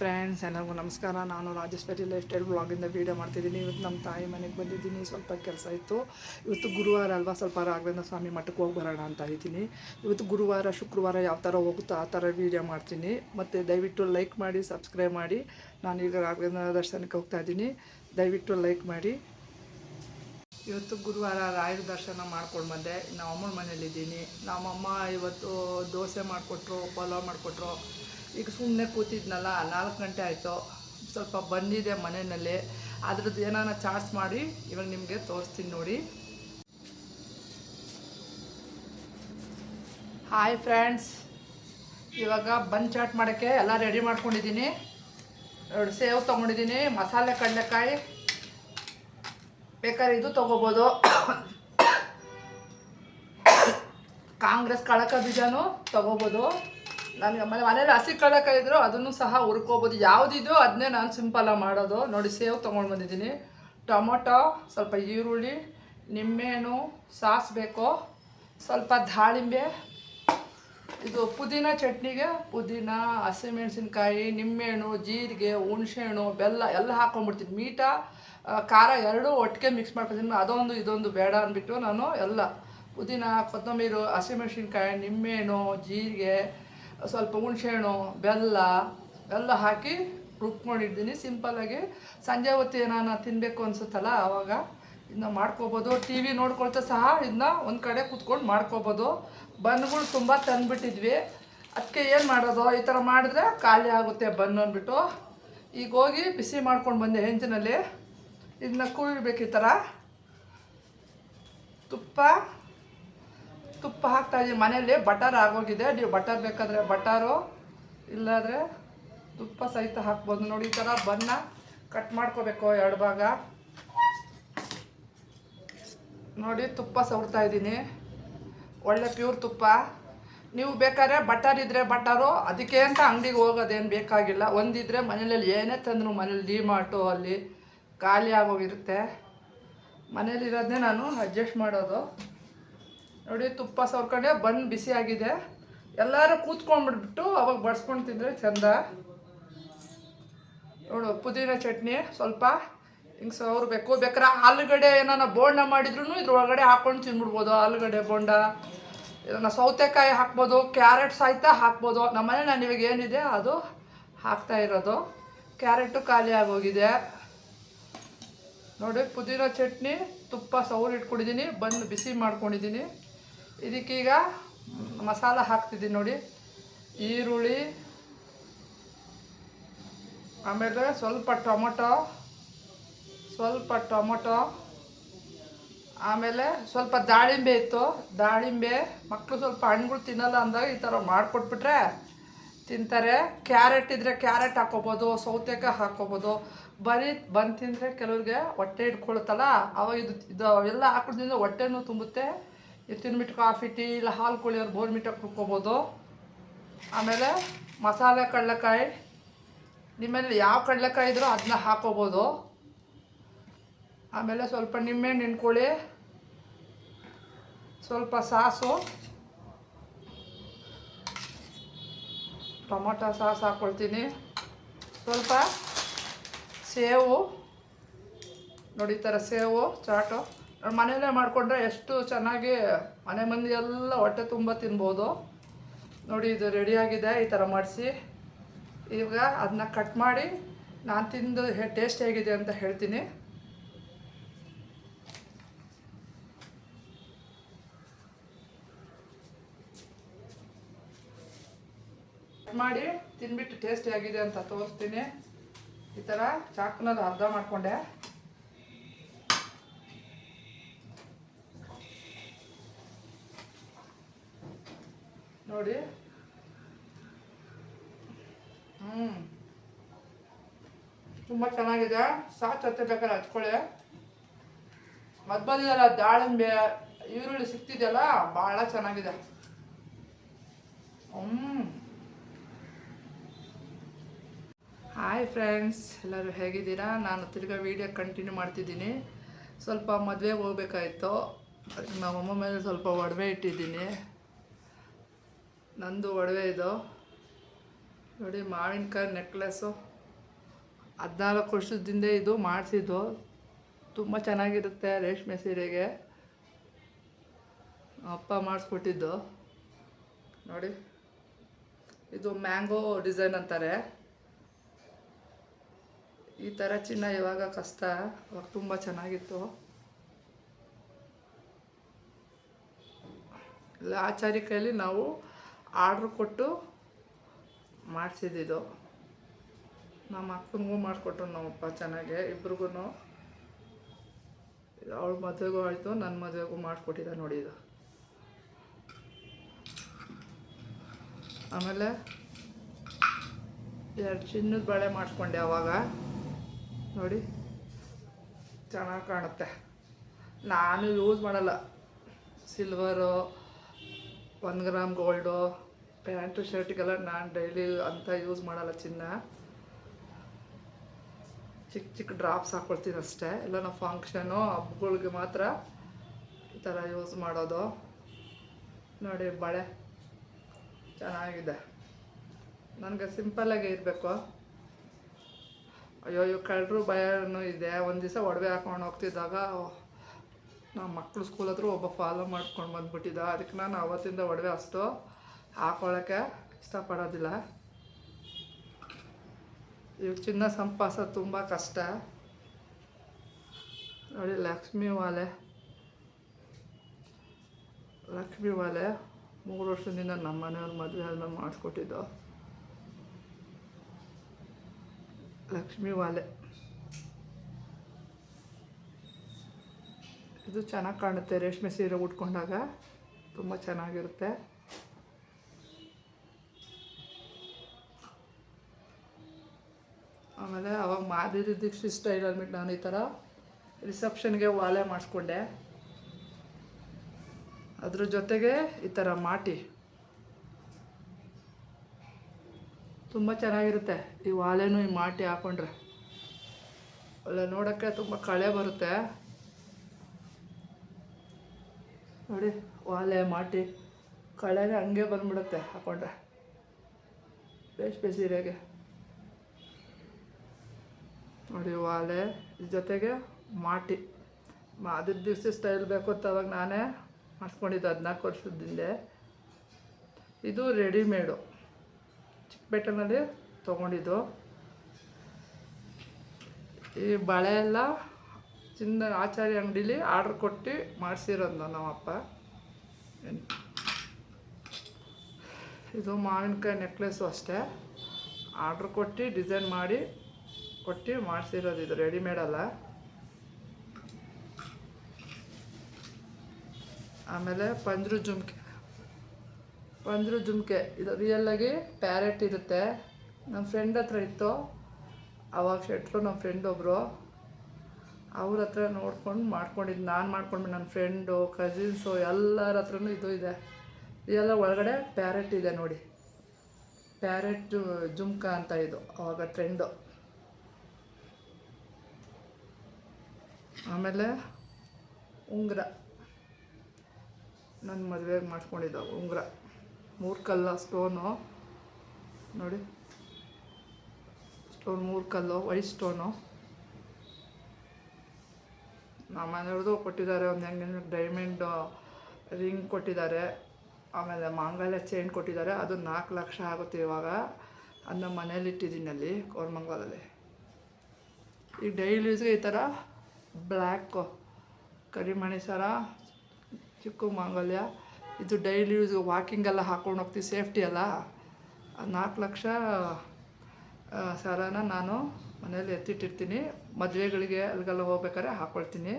Friends ಎಲ್ಲರಿಗೂ ನಮಸ್ಕಾರ. ನಾನು ರಾಜೇಶ್ವರಿ ಲೈಫ್ ಸ್ಟೈಲ್ ಬ್ಲಾಗಿಂದ ವೀಡಿಯೋ ಮಾಡ್ತಿದ್ದೀನಿ. ಇವತ್ತು ನಮ್ಮ ತಾಯಿ ಮನೆಗೆ ಬಂದಿದ್ದೀನಿ. ಸ್ವಲ್ಪ ಕೆಲಸ ಇತ್ತು. ಇವತ್ತು ಗುರುವಾರ ಅಲ್ವಾ? ಸ್ವಲ್ಪ ರಾಘವೇಂದ್ರ ಸ್ವಾಮಿ ಮಠಕ್ಕೆ ಹೋಗಿ ಬರೋಣ ಅಂತ ಇದ್ದೀನಿ. ಇವತ್ತು ಗುರುವಾರ, ಶುಕ್ರವಾರ ಯಾವ ಥರ ಹೋಗುತ್ತೋ ಆ ಥರ ವೀಡಿಯೋ ಮಾಡ್ತೀನಿ. ಮತ್ತು ದಯವಿಟ್ಟು ಲೈಕ್ ಮಾಡಿ ಸಬ್ಸ್ಕ್ರೈಬ್ ಮಾಡಿ. ನಾನು ಈಗ ರಾಘವೇಂದ್ರ ದರ್ಶನಕ್ಕೆ ಹೋಗ್ತಾ ಇದ್ದೀನಿ. ದಯವಿಟ್ಟು ಲೈಕ್ ಮಾಡಿ. ಇವತ್ತು ಗುರುವಾರ ರಾಯರ ದರ್ಶನ ಮಾಡ್ಕೊಂಡು ಬಂದೆ. ನಮ್ಮ ಅಮ್ಮನ ಮನೇಲಿದ್ದೀನಿ ನಮ್ಮಮ್ಮ ಇವತ್ತು ದೋಸೆ ಮಾಡಿಕೊಟ್ರು, ಪಲಾವ್ ಮಾಡಿಕೊಟ್ರು. ಈಗ ಸುಮ್ಮನೆ ಕೂತಿದ್ನಲ್ಲ, ನಾಲ್ಕು ಗಂಟೆ ಆಯಿತು. ಸ್ವಲ್ಪ ಬಂದಿದೆ ಮನೆಯಲ್ಲಿ. ಅದ್ರದ್ದು ಏನಾನ ಚಾರ್ಜ್ ಮಾಡಿ ಇವಾಗ ನಿಮಗೆ ತೋರಿಸ್ತೀನಿ ನೋಡಿ. ಹಾಯ್ ಫ್ರೆಂಡ್ಸ್ ಇವಾಗ ಬನ್ ಚಾಟ್ ಮಾಡೋಕ್ಕೆ ಎಲ್ಲ ರೆಡಿ ಮಾಡ್ಕೊಂಡಿದ್ದೀನಿ. ಎರಡು ಸೇವ್ ತೊಗೊಂಡಿದ್ದೀನಿ. ಮಸಾಲೆ ಕಡಲೆಕಾಯಿ. ಬೇಕಾದ್ರೆ ಇದು ತೊಗೋಬೋದು. ಕಾಂಗ್ರೆಸ್ ಕಳಕ ಬೀಜನೂ ತಗೋಬೋದು. ನನಗೆ ಮನೆ ಮನೇಲಿ ಹಸಿ ಕಳಕ ಇದ್ರು ಅದನ್ನು ಸಹ ಹುರ್ಕೋಬೋದು. ಯಾವುದಿದೋ ಅದನ್ನೇ ನಾನು ಸಿಂಪಲಾಗಿ ಮಾಡೋದು. ನೋಡಿ, ಸೇವ್ ತೊಗೊಂಡು ಬಂದಿದ್ದೀನಿ. ಟೊಮೊಟೊ, ಸ್ವಲ್ಪ ಈರುಳ್ಳಿ, ನಿಂಬೆಹಣ್ಣು ಸಾಸ್ ಬೇಕು ಸ್ವಲ್ಪ ದಾಳಿಂಬೆ. ಇದು ಪುದೀನ ಚಟ್ನಿಗೆ ಪುದೀನ, ಹಸಿಮೆಣಸಿನ್ಕಾಯಿ, ನಿಂಬೆಹಣ್ಣು, ಜೀರಿಗೆ, ಹುಣಸೆಹಣ್ಣು, ಬೆಲ್ಲ ಎಲ್ಲ ಹಾಕೊಂಡ್ಬಿಡ್ತೀನಿ. ಮೀಟಾ ಖಾರ ಎರಡೂ ಒಟ್ಟಿಗೆ ಮಿಕ್ಸ್ ಮಾಡ್ಕೊತೀನಿ ಅದೊಂದು, ಇದೊಂದು ಬೇಡ ಅಂದ್ಬಿಟ್ಟು ನಾನು ಎಲ್ಲ ಪುದೀನ, ಕೊತ್ತಂಬರಿ, ಹಸಿಮೆಣಸಿನ್ಕಾಯಿ, ನಿಂಬೆಹಣ್ಣು, ಜೀರಿಗೆ, ಸ್ವಲ್ಪ ಹುಣಸೆಹಣ್ಣು, ಬೆಲ್ಲ, ಎಲ್ಲ ಹಾಕಿ ರುಬ್ಕೊಂಡಿದ್ದೀನಿ. ಸಿಂಪಲ್ಲಾಗಿ ಸಂಜೆ ಹೊತ್ತು ಏನಾನ ತಿನ್ನಬೇಕು ಅನಿಸುತ್ತಲ್ಲ ಆವಾಗ ಇದನ್ನ ಮಾಡ್ಕೋಬೋದು. ಟಿ ವಿ ನೋಡ್ಕೊಳ್ತಾ ಸಹ ಇದನ್ನ ಒಂದು ಕಡೆ ಕೂತ್ಕೊಂಡು ಮಾಡ್ಕೋಬೋದು. ಬನ್ಗಳು ತುಂಬ ತಂದುಬಿಟ್ಟಿದ್ವಿ. ಅದಕ್ಕೆ ಏನು ಮಾಡೋದು? ಈ ಥರ ಮಾಡಿದ್ರೆ ಖಾಲಿ ಆಗುತ್ತೆ ಬನ್ ಅಂದ್ಬಿಟ್ಟು. ಈಗ ಹೋಗಿ ಬಿಸಿ ಮಾಡ್ಕೊಂಡು ಬಂದೆ ಹೆಂಚಿನಲ್ಲಿ. ಇದನ್ನ ಕುಯ್ಬೇಕು ಈ ಥರ. ತುಪ್ಪ ತುಪ್ಪ ಹಾಕ್ತಾ ಇದ್ದೀವಿ ಮನೇಲಿ ಬಟರ್ ಆಗೋಗಿದೆ. ನೀವು ಬಟರ್ ಬೇಕಾದರೆ ಬಟರು, ಇಲ್ಲಾದರೆ ತುಪ್ಪ ಸಹಿತ ಹಾಕ್ಬೋದು. ನೋಡಿ, ಈ ಥರ ಬನ್ನ ಕಟ್ ಮಾಡ್ಕೋಬೇಕು ಎರಡು ಭಾಗ. ನೋಡಿ, ತುಪ್ಪ ಸವರ್ತಾ ಇದ್ದೀನಿ. ಒಳ್ಳೆ ಪ್ಯೂರ್ ತುಪ್ಪ. ನೀವು ಬೇಕಾದ್ರೆ ಬಟರ್ ಇದ್ದರೆ ಬಟರು, ಅದಕ್ಕೆ ಅಂತ ಅಂಗಡಿಗೆ ಹೋಗೋದೇನು ಬೇಕಾಗಿಲ್ಲ. ಒಂದಿದ್ರೆ ಮನೇಲಿ ಏನೇ ತಂದ್ರು ಮನೇಲಿ ಡಿ ಮಾರ್ಟು ಅಲ್ಲಿ ಖಾಲಿ ಆಗೋಗಿರುತ್ತೆ. ಮನೇಲಿರೋದನ್ನೇ ನಾನು ಅಡ್ಜಸ್ಟ್ ಮಾಡೋದು. ನೋಡಿ, ತುಪ್ಪ ಸವರ್ಕೊಂಡೆ ಬನ್ ಆಗಿದೆ. ಎಲ್ಲರೂ ಕೂತ್ಕೊಂಡ್ಬಿಟ್ಬಿಟ್ಟು ಅವಾಗ ಬಡ್ಸ್ಕೊಂಡು ತಿಂದರೆ ಚಂದ. ನೋಡು, ಪುದೀನ ಚಟ್ನಿ ಸ್ವಲ್ಪ ಹಿಂಗೆ ಸವರ್ಬೇಕು. ಬೇಕಾದ್ರೆ ಆಲೂಗಡ್ಡೆ ಏನಾನ ಬೋಂಡ ಮಾಡಿದ್ರು ಇದ್ರೊಳಗಡೆ ಹಾಕ್ಕೊಂಡು ತಿನ್ಬಿಡ್ಬೋದು. ಆಲೂಗಡ್ಡೆ ಬೋಂಡ ಇದನ್ನು ಸೌತೆಕಾಯಿ ಹಾಕ್ಬೋದು, ಕ್ಯಾರೆಟ್ ಸಹಿತ ಹಾಕ್ಬೋದು. ನಮ್ಮನೆ ನಾನು ಇವಾಗ ಏನಿದೆ, ಅದು ಹಾಕ್ತಾ ಇರೋದು. ಕ್ಯಾರೆಟು ಖಾಲಿ ಆಗೋಗಿದೆ. ನೋಡಿ, ಪುದೀನ ಚಟ್ನಿ, ತುಪ್ಪ ಸೌರ್ ಇಟ್ಕೊಂಡಿದ್ದೀನಿ, ಬಂದು ಬಿಸಿ ಮಾಡ್ಕೊಂಡಿದ್ದೀನಿ. ಇದಕ್ಕೀಗ ಮಸಾಲ ಹಾಕ್ತಿದ್ದೀನಿ ನೋಡಿ. ಈರುಳ್ಳಿ, ಆಮೇಲೆ ಸ್ವಲ್ಪ ಟೊಮೊಟೊ ಸ್ವಲ್ಪ ಟೊಮೊಟೊ, ಆಮೇಲೆ ಸ್ವಲ್ಪ ದಾಳಿಂಬೆ ಇತ್ತು. ದಾಳಿಂಬೆ ಮಕ್ಕಳು ಸ್ವಲ್ಪ ಹಣ್ಣುಗಳು ತಿನ್ನಲ್ಲ ಅಂದಾಗ ಈ ಥರ ಮಾಡಿಕೊಟ್ಬಿಟ್ರೆ ತಿಂತಾರೆ. ಕ್ಯಾರೆಟ್ ಇದ್ದರೆ ಕ್ಯಾರೆಟ್ ಹಾಕೋಬೋದು, ಸೌತೆಕಾಯಿ ಹಾಕೋಬೋದು. ಬರೀ ಬಂದು ತಿಂದರೆ ಕೆಲವ್ರಿಗೆ ಹೊಟ್ಟೆ ಇಟ್ಕೊಳುತ್ತಲ್ಲ ಅವಾಗ ಇದು ಇದು ಅವೆಲ್ಲ ಹಾಕೋದ್ರಿಂದ ಹೊಟ್ಟೆನೂ ತುಂಬುತ್ತೆ. ಇದು ತಿನ್ಬಿಟ್ಟು ಕಾಫಿ, ಟೀ, ಇಲ್ಲ ಹಾಲು ಕುಳಿಯೋರು ಬೋರ್ಮಿಟ ಕುಡ್ಕೋಬೋದು. ಆಮೇಲೆ ಮಸಾಲೆ ಕಡಲೆಕಾಯಿ. ನಿಮ್ಮಲ್ಲಿ ಯಾವ ಕಡಲೆಕಾಯಿ ಇದ್ರೂ ಅದನ್ನ ಹಾಕೋಬೋದು. ಆಮೇಲೆ ಸ್ವಲ್ಪ ನಿಮ್ಮೆ ನೆನ್ಕೊಳ್ಳಿ ಸ್ವಲ್ಪ ಸಾಸು, ಟೊಮೊಟೊ ಸಾಸ್ ಹಾಕ್ಕೊಳ್ತೀನಿ ಸ್ವಲ್ಪ ಸೇವು, ನೋಡಿ ಈ ಥರ ಸೇವು, ಚಾಟು. ಮನೆಯಲ್ಲೇ ಮಾಡಿಕೊಂಡ್ರೆ ಎಷ್ಟು ಚೆನ್ನಾಗಿ ಮನೆ ಮಂದಿ ಎಲ್ಲ ಹೊಟ್ಟೆ ತುಂಬ ತಿನ್ಬೋದು. ನೋಡಿ ಇದು ರೆಡಿಯಾಗಿದೆ ಈ ಥರ ಮಾಡಿಸಿ. ಈಗ ಅದನ್ನ ಕಟ್ ಮಾಡಿ ನಾನು ತಿಂದು ಟೇಸ್ಟ್ ಹೇಗಿದೆ ಅಂತ ಹೇಳ್ತೀನಿ. ಮಾಡಿ ತಿನ್ಬಿಟ್ಟು ಟೇಸ್ಟಿ ಆಗಿದೆ ಅಂತ ತೋರಿಸ್ತೀನಿ. ಈ ಥರ ಚಾಕುನಲ್ಲಿ ಅರ್ಧ ಮಾಡಿಕೊಂಡೆ. ನೋಡಿ. ಹ್ಞೂ ತುಂಬ ಚೆನ್ನಾಗಿದೆ. ಸಾಚ್ ಹತ್ತಿರ ಬೇಕಾದ್ರೆ ಹಚ್ಕೊಳ್ಳಿ. ಮಧ್ಬದಿಯಲ್ಲ ದಾಳಿಂಬೆ, ಈರುಳ್ಳಿ ಸಿಕ್ತಿದೆಯಲ್ಲ ಭಾಳ ಚೆನ್ನಾಗಿದೆ. ಹ್ಞೂ ಹಾಯ್ ಫ್ರೆಂಡ್ಸ್ ಎಲ್ಲರೂ ಹೇಗಿದ್ದೀರಾ? ನಾನು ತಿರ್ಗಾ ವೀಡಿಯೋ ಕಂಟಿನ್ಯೂ ಮಾಡ್ತಿದ್ದೀನಿ. ಸ್ವಲ್ಪ ಮದುವೆಗೆ ಹೋಗ್ಬೇಕಾಯ್ತು. ನಮ್ಮಮ್ಮ ಮೇಲೆ ಸ್ವಲ್ಪ ಒಡವೆ ಇಟ್ಟಿದ್ದೀನಿ. ನಂದು ಒಡವೆ ಇದು. ನೋಡಿ, ಮಾವಿನಕಾಯಿ ನೆಕ್ಲೆಸ್ಸು ಹದಿನಾಲ್ಕು ವರ್ಷದಿಂದ ಇದು ಮಾಡಿಸಿದ್ದು ತುಂಬ ಚೆನ್ನಾಗಿರುತ್ತೆ ರೇಷ್ಮೆ ಸೀರೆಗೆ. ಅಪ್ಪ ಮಾಡಿಸ್ಕೊಟ್ಟಿದ್ದು. ನೋಡಿ, ಇದು ಮ್ಯಾಂಗೋ ಡಿಸೈನ್ ಅಂತಾರೆ. ಈ ಥರ ಚಿನ್ನ ಇವಾಗ ಕಷ್ಟ. ಅವಾಗ ತುಂಬ ಚೆನ್ನಾಗಿತ್ತು. ಇಲ್ಲ ಆಚಾರಿ ಕೈಲಿ ನಾವು ಆರ್ಡ್ರ್ ಕೊಟ್ಟು ಮಾಡಿಸಿದ್ದು ನಮ್ಮ ಅಕ್ಕನಿಗೂ ಮಾಡಿಕೊಟ್ರು ನಮ್ಮಪ್ಪ ಚೆನ್ನಾಗೆ ಇಬ್ರಿಗೂ ಅವಳ ಮದುವೆಗೂ ಆಯಿತು ನನ್ನ ಮದುವೆಗೂ ಮಾಡಿಕೊಟ್ಟಿದ್ದ ನೋಡಿ ಆಮೇಲೆ ಎರಡು ಚಿನ್ನದ ಬಳೆ ಮಾಡಿಕೊಂಡೆ ಅವಾಗ. ನೋಡಿ, ಚೆನ್ನಾಗಿ ಕಾಣುತ್ತೆ. ನಾನು ಯೂಸ್ ಮಾಡಲ್ಲ. ಸಿಲ್ವರು ಒಂದು ಗ್ರಾಮ್ ಗೋಲ್ಡು ಪ್ಯಾಂಟು ಶರ್ಟಿಗೆಲ್ಲ ನಾನು ಡೈಲಿ ಅಂತ ಯೂಸ್ ಮಾಡಲ್ಲ ಚಿನ್ನ. ಚಿಕ್ಕ ಚಿಕ್ಕ ಡ್ರಾಪ್ಸ್ ಹಾಕ್ಕೊಳ್ತೀನಿ ಅಷ್ಟೇ. ಎಲ್ಲ ನಾವು ಫಂಕ್ಷನು ಹಬ್ಬಗಳಿಗೆ ಮಾತ್ರ ಈ ಥರ ಯೂಸ್ ಮಾಡೋದು. ನೋಡಿ, ಬಳೆ ಚೆನ್ನಾಗಿದೆ. ನನಗೆ ಸಿಂಪಲ್ಲಾಗಿ ಇರಬೇಕು. ಅಯ್ಯೋ ಇವು ಕಳ್ಳರು ಭಯನೂ ಇದೆ. ಒಂದು ದಿವಸ ಒಡವೆ ಹಾಕೊಂಡು ಹೋಗ್ತಿದ್ದಾಗ ನಮ್ಮ ಮಕ್ಕಳು ಸ್ಕೂಲ್ ಹತ್ರ ಒಬ್ಬ ಫಾಲೋ ಮಾಡ್ಕೊಂಡು ಬಂದ್ಬಿಟ್ಟಿದ್ದ. ಅದಕ್ಕೆ ನಾನು ಅವತ್ತಿಂದ ಒಡವೆ ಅಷ್ಟು ಹಾಕೊಳ್ಳೋಕ್ಕೆ ಇಷ್ಟಪಡೋದಿಲ್ಲ. ಇವಾಗ ಚಿನ್ನ ಸಂಪಾಸ ತುಂಬ ಕಷ್ಟ. ನೋಡಿ, ಲಕ್ಷ್ಮೀ ವಾಲೆ. ಲಕ್ಷ್ಮೀ ವಾಲೆ ಮೂರು ವರ್ಷದಿಂದ ನಮ್ಮ ಮನೆಯವ್ರ ಮದುವೆ ಎಲ್ಲ ಮಾಡಿಸ್ಕೊಟ್ಟಿದ್ದು. ಲಕ್ಷ್ಮೀ ವಾಲೆ. ಇದು ಚೆನ್ನಾಗಿ ಕಾಣುತ್ತೆ, ರೇಷ್ಮೆ ಸೀರೆ ಉಟ್ಕೊಂಡಾಗ. ತುಂಬ ಚೆನ್ನಾಗಿರುತ್ತೆ. ಆಮೇಲೆ ಅವಾಗ ಮಾಧುರಿ ದೀಕ್ಷಿತ್ ಸ್ಟೈಲ್ ಅಂದ್ಬಿಟ್ಟು ನಾನು ಈ ಥರ ರಿಸೆಪ್ಷನ್ಗೆ ವಾಲೆ ಮಾಡಿಸ್ಕೊಂಡೆ. ಅದ್ರ ಜೊತೆಗೆ ಈ ಥರ ಮಾಟಿ. ತುಂಬ ಚೆನ್ನಾಗಿರುತ್ತೆ. ಈ ವಾಲೆನೂ ಈ ಮಾಟಿ ಹಾಕೊಂಡ್ರೆ. ಒಳ್ಳೆ ನೋಡೋಕ್ಕೆ ತುಂಬ ಕಳೆ ಬರುತ್ತೆ. ನೋಡಿ, ವಾಲೆ, ಮಾಟಿ, ಕಳೆನೇ ಹಂಗೆ ಬಂದ್ಬಿಡುತ್ತೆ ಹಾಕೊಂಡ್ರೆ. ಬೇಸ್ ಸೀರೆಗೆ ನೋಡಿ, ವಾಲೆ ಜೊತೆಗೆ ಮಾಟಿ. ಅದ್ರ ದಿವಸ ಸ್ಟೈಲ್ ಬೇಕು ಅಂತ ಅವಾಗ ನಾನೇ ಮಾಡಿಸ್ಕೊಂಡಿದ್ದು ಹದಿನಾಲ್ಕು ವರ್ಷದ ಹಿಂದೆ. ಇದು ರೆಡಿಮೇಡು. ಚಿಕ್ಕಪೇಟೆನಲ್ಲಿ ತೊಗೊಂಡಿದ್ದು. ಈ ಬಳೆ ಎಲ್ಲ ಚಿನ್ನ ಆಚಾರ್ಯ ಅಂಗಡೀಲಿ ಆರ್ಡ್ರ್ ಕೊಟ್ಟು ಮಾಡಿಸಿರೋದು ನಮ್ಮಪ್ಪ. ಇದು ಮಾವಿನಕಾಯಿ ನೆಕ್ಲೆಸ್ಸು ಅಷ್ಟೇ. ಆರ್ಡ್ರ್ ಕೊಟ್ಟು ಡಿಸೈನ್ ಮಾಡಿ ಕೊಟ್ಟು ಮಾಡಿಸಿರೋದು ಇದು ಅಲ್ಲ. ಆಮೇಲೆ ಪಂಜ್ರು ಜುಮ್ಕೆ ಪಂಜ್ರು ಜುಮ್ಕೆ. ಇದು ರಿಯಲ್ಲಾಗಿ ಪ್ಯಾರೆಟ್ ಇರುತ್ತೆ. ನಮ್ಮ ಫ್ರೆಂಡ್ ಹತ್ರ ಇತ್ತು. ಅವಾಗ ಶೆಟ್ರು ನಮ್ಮ ಫ್ರೆಂಡ್ ಒಬ್ಬರು ಅವ್ರ ಹತ್ರ ನೋಡ್ಕೊಂಡು ಮಾಡ್ಕೊಂಡಿದ್ದು ನಾನು ಮಾಡ್ಕೊಂಡು ನನ್ನ ಫ್ರೆಂಡು ಕಸಿನ್ಸು ಎಲ್ಲರ ಹತ್ರನೂ ಇದು ಇದೆ. ಇದೆಲ್ಲ ಒಳಗಡೆ ಪ್ಯಾರೆಟ್ ಇದೆ ನೋಡಿ. ಪ್ಯಾರೆಟ್ ಜುಮ್ಕ ಅಂತ ಇದು, ಅವಾಗ ಟ್ರೆಂಡು ಆಮೇಲೆ ಉಂಗುರ. ನನ್ನ ಮದುವೆಗೆ ಮಾಡ್ಕೊಂಡಿದ್ದು ಉಂಗುರ. ಮೂರು ಕಲ್ಲ ಸ್ಟೋನು. ನೋಡಿ. ಸ್ಟೋನ್ ಮೂರು ಕಲ್ಲು ವೈಟ್ ಸ್ಟೋನು. ನಮ್ಮ ಮನೆಯವ್ರದ್ದು ಕೊಟ್ಟಿದ್ದಾರೆ, ಒಂದು ಹೆಂಗೆ ಡೈಮಂಡ್ ರಿಂಗ್ ಕೊಟ್ಟಿದ್ದಾರೆ. ಆಮೇಲೆ ಮಾಂಗಲ್ಯ ಚೈನ್ ಕೊಟ್ಟಿದ್ದಾರೆ. ಅದು ನಾಲ್ಕು ಲಕ್ಷ ಆಗುತ್ತೆ ಇವಾಗ. ಅದನ್ನ ಮನೇಲಿ ಇಟ್ಟಿದ್ದೀನಿ ಅಲ್ಲಿ, ಕೋರ್ಮಂಗಲದಲ್ಲಿ. ಈಗ ಡೈಲಿ ಯೂಸ್ಗೆ ಈ ಥರ ಬ್ಲ್ಯಾಕು, ಕರಿಮಣಿ ಸರ, ಚಿಕ್ಕ ಮಾಂಗಲ್ಯ ಇದು ಡೈಲಿ ಯೂಸ್ ವಾಕಿಂಗೆಲ್ಲ ಹಾಕ್ಕೊಂಡು ಹೋಗ್ತೀವಿ ಸೇಫ್ಟಿ ಅಲ್ಲ. ನಾಲ್ಕು ಲಕ್ಷ ಸಾಲನ ನಾನು ಮನೇಲಿ ಎತ್ತಿಟ್ಟಿರ್ತೀನಿ. ಮದುವೆಗಳಿಗೆ ಅಲ್ಲಿಗೆಲ್ಲ ಹೋಗ್ಬೇಕಾದ್ರೆ ಹಾಕ್ಕೊಳ್ತೀನಿ